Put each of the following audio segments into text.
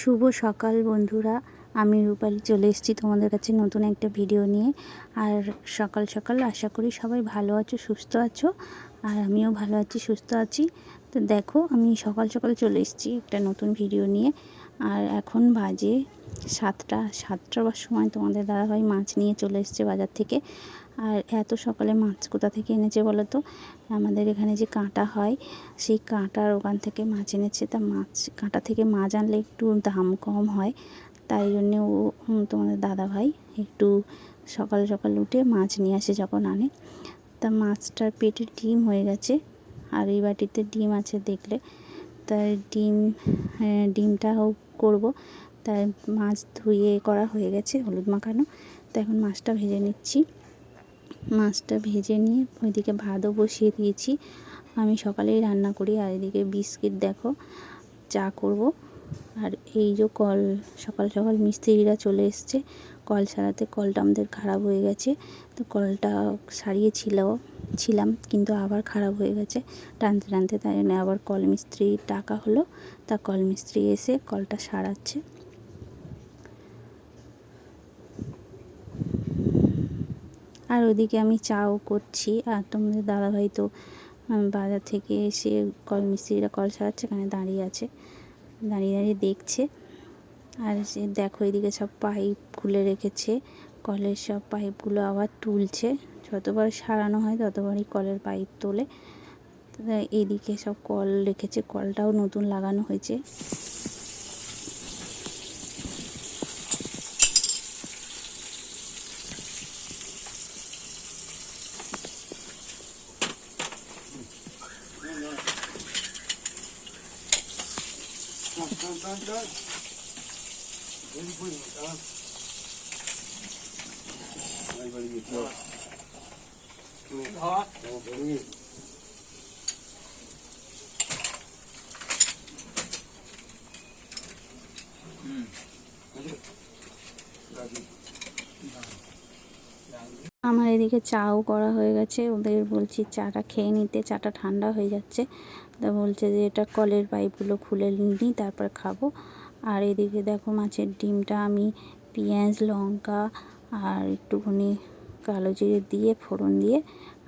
শুভ সকাল বন্ধুরা। আমি রূপালি চলে এসেছি তোমাদের কাছে নতুন একটা ভিডিও নিয়ে। আর সকাল সকাল আশা করি সবাই ভালো আছো, সুস্থ আছো। আর আমিও ভালো আছি, সুস্থ আছি। তো দেখো, আমি সকাল সকাল চলে এসেছি একটা নতুন ভিডিও নিয়ে। আর এখন বাজে সাতটা, সাতটার সময় তোমাদের দাদাভাই মাছ নিয়ে চলে এসছে বাজার থেকে। আর এত সকালে মাছ কোথা থেকে এনেছে বলো তো? আমাদের এখানে যে কাঁটা হয় সেই কাঁটার ওখান থেকে মাছ এনেছে। তা মাছ কাঁটা থেকে মাছ আনলে একটু দাম কম হয়। তাই জন্যে ও তোমাদের দাদা ভাই একটু সকাল সকাল উঠে মাছ নিয়ে আসে যখন আনে। তা মাছটার পেটে ডিম হয়ে গেছে। আর এই বাটিতে ডিম আছে দেখলে। তার ডিম হ্যাঁ, ডিমটাও করব। তাই মাছ ধুয়ে করা হয়ে গেছে হলুদ মাখানো। তো এখন মাছটা ভেজে নিচ্ছি। মাছটা ভেজে নিয়ে ওইদিকে ভাতও বসিয়ে দিয়েছি। আমি সকালেই রান্না করি আর এদিকে বিস্কিট দেখো, চা করব। আর এই যে কল, সকাল সকাল মিস্ত্রিরা চলে এসছে। কল সারাতে কলটা আমাদের খারাপ হয়ে গেছে। তো কলটা সারিয়েছিল ছিলাম, কিন্তু আবার খারাপ হয়ে গেছে। টানতে টানতে তাই আবার কল মিস্ত্রি টাকা হলো। তা কল মিস্ত্রি এসে কলটা সারাচ্ছে। আর ওদিকে আমি চাও করছি। আর তোমাদের দাদাভাই তো বাজার থেকে এসে কল, মিস্ত্রিরা কল সারাচ্ছে, এখানে দাঁড়িয়ে আছে। দাঁড়িয়ে দাঁড়িয়ে দেখছে। আর সে দেখো এদিকে সব পাইপ খুলে রেখেছে। কলের সব পাইপগুলো আবার তুলছে। যতবার সারানো হয় ততবারই কলের পাইপ তোলে। এদিকে সব কল রেখেছে। কলটাও নতুন লাগানো হয়েছে। আমার এদিকে চাও করা হয়ে গেছে। ওদের বলছি চাটা খেয়ে নিতে, চাটা ঠান্ডা হয়ে যাচ্ছে। তা বলছে যে এটা কলের পাইপগুলো খুলে নিই, তারপর খাব। আর এদিকে দেখো মাছের ডিমটা আমি পেঁয়াজ, লঙ্কা আর একটুখানি কালো জিরে দিয়ে, ফোড়ন দিয়ে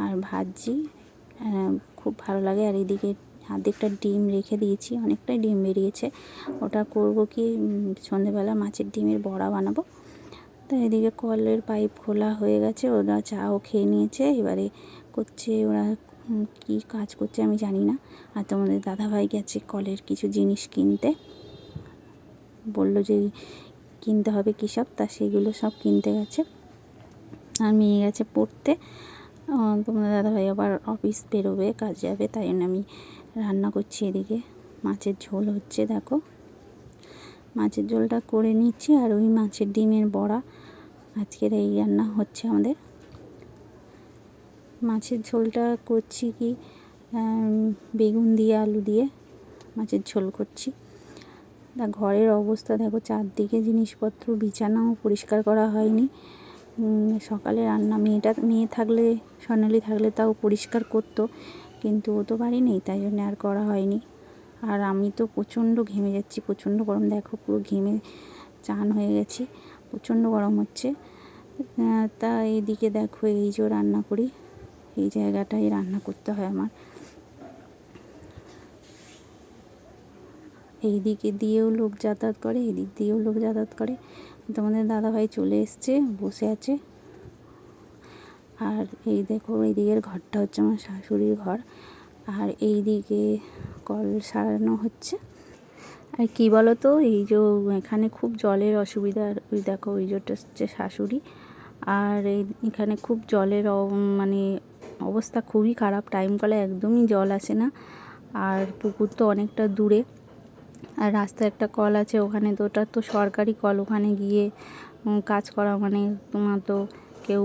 আর ভাজি খুব ভালো লাগে। আর এদিকে অর্ধেকটা ডিম রেখে দিয়েছি। অনেকটাই ডিম বেরিয়েছে। ওটা করব কি সন্ধেবেলা মাছের ডিমের বড়া বানাবো। তো এদিকে কলের পাইপ খোলা হয়ে গেছে। ওরা চাও খেয়ে নিয়েছে। এবারে করছে ওরা কি কাজ করছে আমি জানি না। আর তোমাদের দাদাভাই গেছে কলের কিছু জিনিস কিনতে। বলল যে কিনতে হবে কী সব? তা সেগুলো সব কিনতে গেছে। আর মেয়ে গেছে পড়তে। তোমাদের দাদাভাই আবার অফিস বেরোবে, কাজ যাবে, তাই জন্য আমি রান্না করছি এদিকে। মাছের ঝোল হচ্ছে, দেখো। মাছের ঝোলটা করে নিচ্ছি আর ওই মাছের ডিমের বড়া। আজকের এই রান্না হচ্ছে আমাদের। মাছের ঝোলটা করছি কি? বেগুন দিয়ে, আলু দিয়ে মাছের ঝোল করছি। তা ঘরের অবস্থা দেখো, চারদিকে জিনিসপত্র, বিছানাও পরিষ্কার করা হয়নি। সকালে রান্না, মেয়েটা, মেয়ে থাকলে, স্বর্ণালী থাকলে তাও পরিষ্কার করতো, কিন্তু ও তো বাড়ি নেই, তাই জন্য আর করা হয়নি। আর আমি তো প্রচণ্ড ঘেমে যাচ্ছি, প্রচণ্ড গরম, দেখো পুরো ঘেমে চান হয়ে গেছি, প্রচণ্ড গরম হচ্ছে। তা এইদিকে দেখো, এই যে রান্না করি, এই জায়গাটাই রান্না করতে হয় আমার। এই দিকে দিয়েও লোক যাতায়াত করে এদিক দিয়েও লোক যাতায়াত করে। তোমাদের দাদাভাই চলে এসছে, বসে আছে। আর এই দেখো, এই দিকের ঘরটা হচ্ছে আমার শাশুড়ির ঘর। আর এই দিকে কল সারানো হচ্ছে। আর কি বলো তো এই যে এখানে খুব জলের অসুবিধা, ওই দেখো ওই যেটা হচ্ছে শাশুড়ি। আর এখানে খুব জলের মানে অবস্থা খুবই খারাপ টাইম কলে একদমই জল আসে না। আর পুকুর তো অনেকটা দূরে। আর রাস্তায় একটা কল আছে ওখানে তো, ওটা তো সরকারি কল, ওখানে গিয়ে কাজ করা মানে তোমার তো কেউ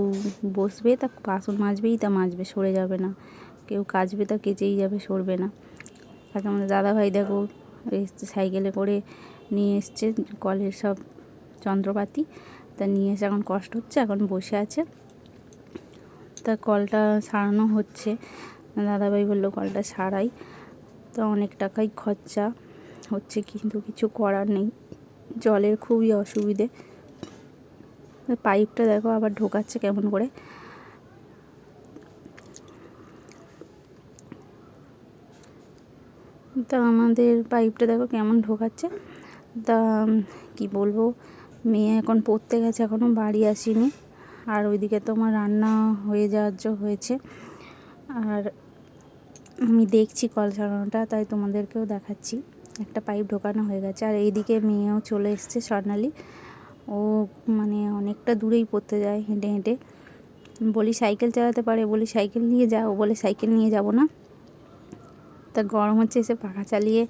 বসবে তা বাসন মাজবেই তা মাজবে, সরে যাবে না। কেউ কাচবে তা কেচেই যাবে, সরবে না। আর আমাদের দাদাভাই দেখো এসছে সাইকেলে করে নিয়ে এসছে, কলের সব যন্ত্রপাতি, তা নিয়ে এসে এখন কষ্ট হচ্ছে, এখন বসে আছে। তা কলটা সারানো হচ্ছে। দাদাভাই বলল, কলটা সারাই। তো অনেক টাকাই খরচা। হচ্ছে কিন্তু কিছু করার নেই। জলের খুবই অসুবিধে। পাইপটা দেখো আবার ঢোকাচ্ছে কেমন করে। তা আমাদের পাইপটা দেখো কেমন ঢোকাচ্ছে। তা, কি বলব, মেয়ে এখন পড়তে গেছে এখনও বাড়ি আসেনি। আর ওইদিকে তো আমার রান্না হয়ে যাওয়ার হয়েছে। আর আমি দেখছি কল চালানোটা তাই তোমাদেরকেও দেখাচ্ছি। একটা পাইপ ঢোকানো হয়ে গেছে। আর এইদিকে মেয়েও চলে এসছে স্বর্ণালী। ও মানে অনেকটা দূরেই পড়তে যায় হেঁটে হেঁটে। বলি, সাইকেল চালাতে পারে? বলি, সাইকেল নিয়ে যাও। বলে, সাইকেল নিয়ে যাব না। তা গরম হচ্ছে, এসে পাখা চালিয়ে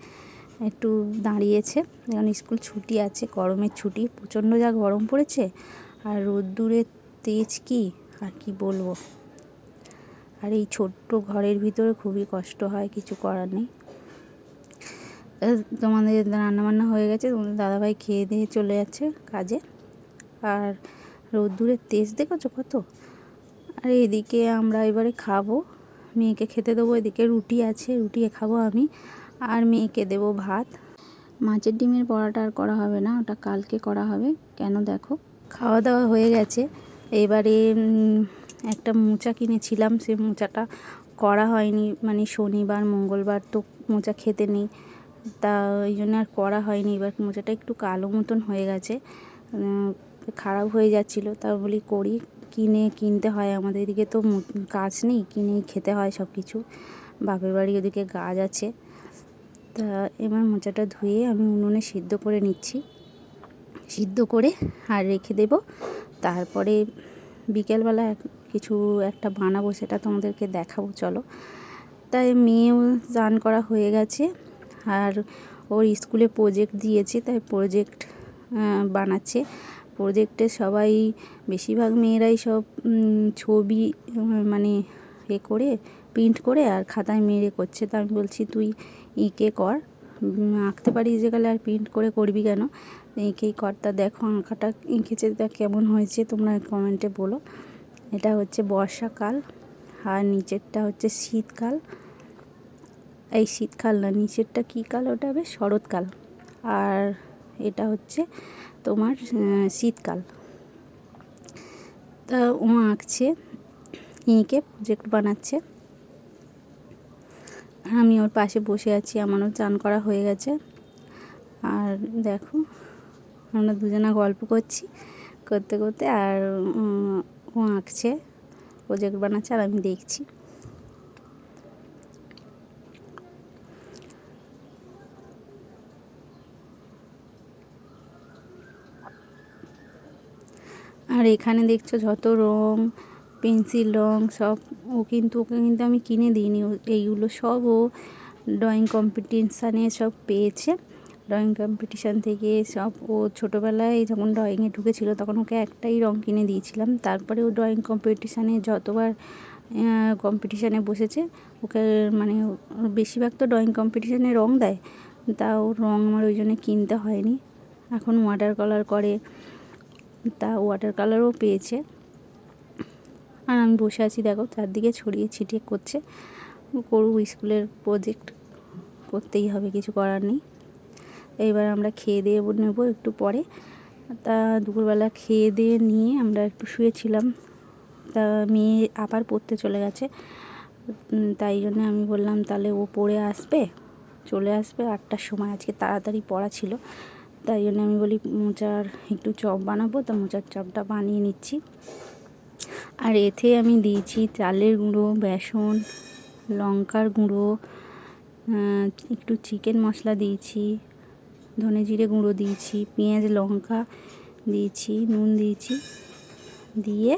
একটু দাঁড়িয়েছে। এখন স্কুল ছুটি আছে, গরমের ছুটি। প্রচণ্ড যা গরম পড়েছে, আর রোদ্দুরের তেজ কি? আর কি বলব? আর এই ছোট্ট ঘরের ভিতরে খুবই কষ্ট হয়, কিছু করার নেই। তোমাদের রান্নাবান্না হয়ে গেছে, তোমাদের দাদাভাই খেয়ে দিয়ে চলে যাচ্ছে কাজে। আর রোদ্দুরের তেজ দেখেছ কত? আর এদিকে আমরা এবারে খাব, মেয়েকে খেতে দেবো, এদিকে রুটি আছে, রুটি খাব আমি, আর মেয়েকে দেবো ভাত। মাছের ডিমের পড়াটা আর করা হবে না, ওটা কালকে করা হবে, কেন দেখো? খাওয়া দাওয়া হয়ে গেছে, এবারে একটা মোচা কিনেছিলাম, সে মোচাটা করা হয়নি মানে শনিবার, মঙ্গলবার তো মোচা খেতে নেই। তা ওই জন্য আর করা হয়নি। এবার মোচাটা একটু কালো মতন হয়ে গেছে। খারাপ হয়ে যাচ্ছিল। তা বলি করি, কিনে, কিনতে হয়। আমাদের এদিকে তো গাছ নেই, কিনেই খেতে হয় সব কিছু বাপের বাড়ি ওদিকে গাছ আছে। তা এবার মোচাটা ধুয়ে আমি উনুনে সিদ্ধ করে নিচ্ছি। সিদ্ধ করে আর রেখে দেব। তারপরে বিকেলবেলা কিছু একটা বানাবো সেটা তোমাদেরকে দেখাবো, চলো। তাই মেয়েও স্নান করা হয়ে গেছে। আর ওর স্কুলে প্রজেক্ট দিয়েছে, তাই প্রজেক্ট বানাচ্ছে। প্রজেক্টে সবাই, বেশিরভাগ মেয়েরাই সব ছবি মানে এ করে প্রিন্ট করে আর খাতায় মেরে করছে। তা আমি বলছি, তুই এঁকে কর। আঁকতে পারিস গেলে আর প্রিন্ট করে করবি কেন? এঁকেই কর। তা দেখো আঁকাটা এঁকেছে, তা কেমন হয়েছে তোমরা কমেন্টে বলো। এটা হচ্ছে বর্ষাকাল, আর নিচেরটা হচ্ছে শীতকাল। এই শীতকাল না, নিচেরটা কী কাল? ওটা হবে শরৎকাল আর এটা হচ্ছে তোমার শীতকাল। তা ও আঁকছে এঁকে প্রজেক্ট বানাচ্ছে। আমি ওর পাশে বসে আছি, আমারও চান করা হয়ে গেছে। আর দেখো, আমরা দুজনা গল্প করছি করতে করতে, আর ও আঁকছে প্রজেক্ট বানাচ্ছে, আর আমি দেখছি। আর এখানে দেখছ যত রং, পেন্সিল রং সব, ও কিন্তু ওকে কিন্তু আমি কিনে দিইনি। এইগুলো সব ও ড্রয়িং কম্পিটিশানে সব পেয়েছে। ড্রয়িং কম্পিটিশান থেকে সব ও ছোটোবেলায় যখন ড্রয়িংয়ে ঢুকেছিল তখন ওকে একটাই রং কিনে দিয়েছিলাম। তারপরে ও ড্রয়িং কম্পিটিশানে যতবার কম্পিটিশানে বসেছে, ওকে মানে বেশিরভাগ তো ড্রয়িং কম্পিটিশানে রং দেয়। তা ওর রং আমার ওই জন্য কিনতে হয়নি। এখন ওয়াটার কালার করে। তা ওয়াটার কালারও পেয়েছে। আর আমি বসে আছি, দেখো, চারদিকে ছড়িয়ে ছিটিয়ে করছে। করুক স্কুলের প্রজেক্ট করতেই হবে, কিছু করার নেই। এইবার আমরা খেয়ে দিয়ে নেব একটু পরে। তা দুপুরবেলা খেয়ে দিয়ে নিয়ে আমরা একটু শুয়েছিলাম। তা মেয়ে আবার পড়তে চলে গেছে। তাই জন্য আমি বললাম, তাহলে ও পড়ে আসবে? চলে আসবে, আটটার সময়। আজকে তাড়াতাড়ি পড়া ছিল। তাই জন্য আমি বলি মোচার একটু চপ বানাবো, তা মোচার চপটা বানিয়ে নিচ্ছি। আর এতে আমি দিয়েছি চালের গুঁড়ো, বেসন, লঙ্কার গুঁড়ো একটু চিকেন মশলা দিয়েছি, ধনে জিরে গুঁড়ো দিয়েছি, পেঁয়াজ, লঙ্কা দিয়েছি, নুন দিয়েছি, দিয়ে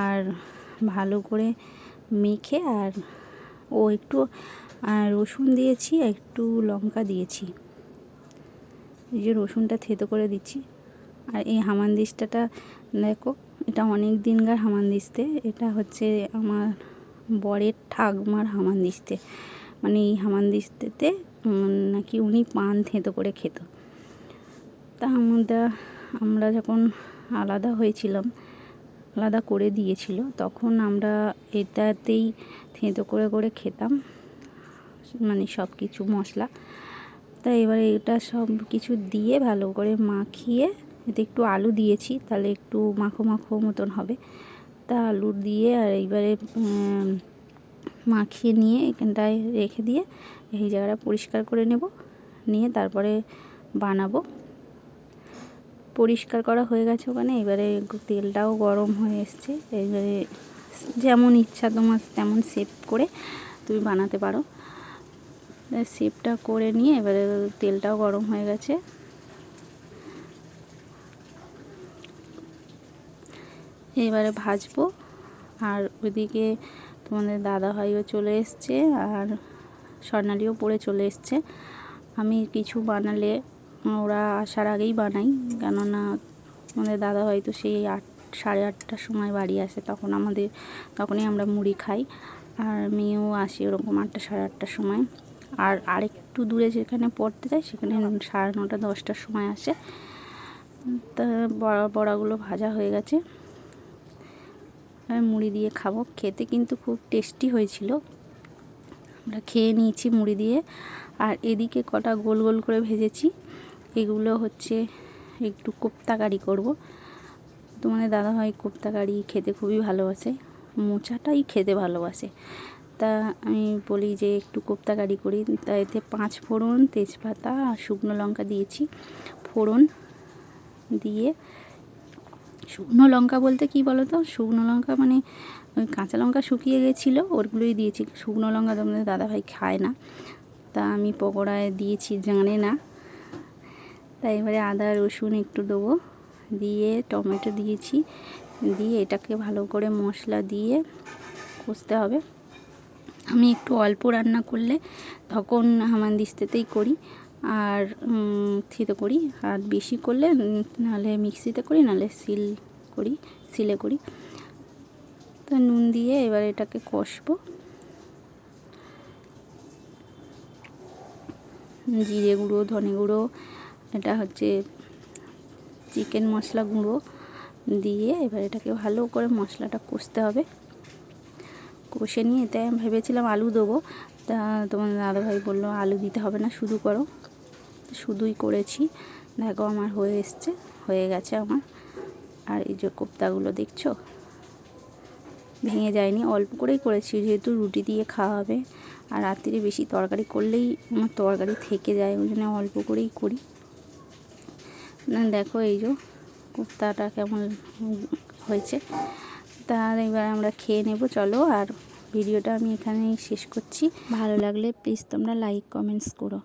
আর ভালো করে মেখে আর ও একটু রসুন দিয়েছি, একটু লঙ্কা দিয়েছি। এই যে রসুনটা থেতো করে দিচ্ছি। আর এই হামানদিস্তাটা দেখো, এটা অনেক দিনকার হামানদিস্তে এটা হচ্ছে আমার বরের ঠাকমার হামানদিস্তে মানে এই হামানদিস্তেতে নাকি উনি পান থেঁতো করে খেত। তা আমরা আমরা যখন আলাদা হয়েছিলাম, আলাদা করে দিয়েছিল, তখন আমরা এটাতেই থেঁতো করে করে খেতাম। মানে সব কিছু মশলা। তা এবারে এটা সব কিছু দিয়ে ভালো করে মাখিয়ে, এতে একটু আলু দিয়েছি, তাহলে একটু মাখো মাখো মতন হবে। তা আলু দিয়ে আর এইবারে মাখিয়ে নিয়ে এখানটায় রেখে দিয়ে এই জায়গাটা পরিষ্কার করে নেব, নিয়ে তারপরে বানাবো। পরিষ্কার করা হয়ে গেছে ওখানে, এবারে তেলটাও গরম হয়ে এসছে, এবারে যেমন ইচ্ছা তোমার তেমন সেভ করে তুমি বানাতে পারো। সেভটা করে নিয়ে এবারে তেলটাও গরম হয়ে গেছে। এবারে ভাজবো। আর ওইদিকে তোমাদের দাদা ভাইও চলে এসছে আর স্বর্ণালীও পড়ে চলে এসছে। আমি কিছু বানালে ওরা আসার আগেই বানাই, কেননা আমাদের দাদা ভাই তো সেই আট, সাড়ে আটটার সময় বাড়ি আসে, তখন আমাদের, তখনই আমরা মুড়ি খাই। আর মেয়েও আসে ওরকম আটটা, সাড়ে আটটার সময়। আর আরেকটু দূরে যেখানে পড়তে যায় সেখানে সাড়ে নটা, দশটার সময় আসে। তা বড়া, বড়াগুলো ভাজা হয়ে গেছে। মুড়ি দিয়ে খাব। খেতে কিন্তু খুব টেস্টি হয়েছিল। আমরা খেয়ে নিয়েছি মুড়ি দিয়ে। আর এদিকে কটা গোল গোল করে ভেজেছি। এগুলো হচ্ছে একটু কোপ্তা কারি করব। তোমাদের দাদাভাই কোপ্তা কারি খেতে খুবই ভালোবাসে। মোচাটাই খেতে ভালোবাসে। তা আমি বলি যে একটু কোপ্তা কারি। করি তা এতে পাঁচ ফোড়ন, তেজপাতা আর শুকনো লঙ্কা দিয়েছি। ফোড়ন দিয়ে শুকনো লঙ্কা বলতে কি বলো তো শুকনো লঙ্কা মানে ওই কাঁচা লঙ্কা শুকিয়ে গেছিল, ওরগুলোই দিয়েছি। শুকনো লঙ্কা তোমাদের দাদাভাই খায় না। তা আমি পকোড়ায় দিয়েছি, জানে না। তাই এবারে আদা, রসুন একটু দেবো। দিয়ে টমেটো দিয়েছি। দিয়ে এটাকে ভালো করে মশলা দিয়ে কষতে হবে। আমি একটু অল্প রান্না করলে তখন হামানদিস্তাতেই করি আর থিতে করি। আর বেশি করলে নাহলে মিক্সিতে করি, নাহলে সিল করি, সিলে করি। তো নুন দিয়ে এবার এটাকে কষবো। জিরে গুঁড়ো, ধনে গুঁড়ো, এটা হচ্ছে চিকেন মশলা গুঁড়ো দিয়ে এবার এটাকে ভালো করে মশলাটা কষতে হবে। কষে নিয়ে এতে আমি ভেবেছিলাম আলু দেবো। তা তোমার দাদাভাই বলল, আলু দিতে হবে না, শুধু করো। শুধুই করেছি। দেখো আমার হয়ে এসছে, হয়ে গেছে আমার। আর এই যে কোপ্তাগুলো দেখছ? ভেঙে যায়নি, অল্প করেই করেছি, যেহেতু রুটি দিয়ে খাওয়া হবে আর রাত্রিরে বেশি তরকারি করলেই আমার তরকারি থেকে যায়, ওই জন্য অল্প করেই করি। না, দেখো এই যে কোপ্তাটা কেমন হয়েছে। তার এবার আমরা খেয়ে নেব, চলো। আর ভিডিওটা আমি এখানেই শেষ করছি। ভালো লাগলে প্লিজ তোমরা লাইক কমেন্টস করো।